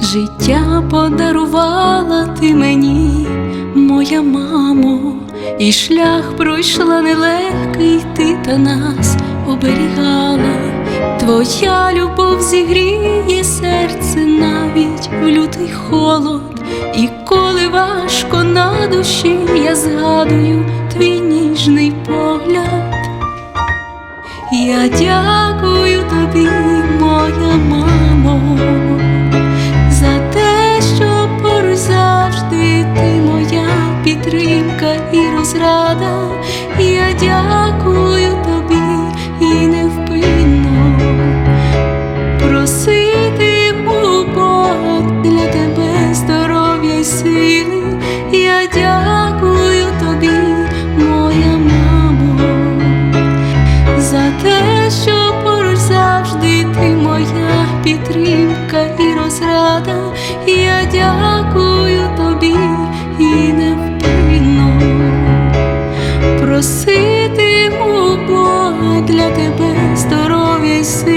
Життя подарувала ти мені, моя мамо, і шлях пройшла нелегкий, ти та нас оберігала. Твоя любов зігріє серце навіть в лютий холод, і коли важко на душі, я згадую твій ніжний погляд. Я дякую дякую тобі і невпинно просити Бога для тебе здоров'я й сили. Я дякую тобі, моя мамо за те, що поруч завжди ти моя підтримка і розрада. Я дякую тобі і невпинно Бога для тебе здоров'я й сили.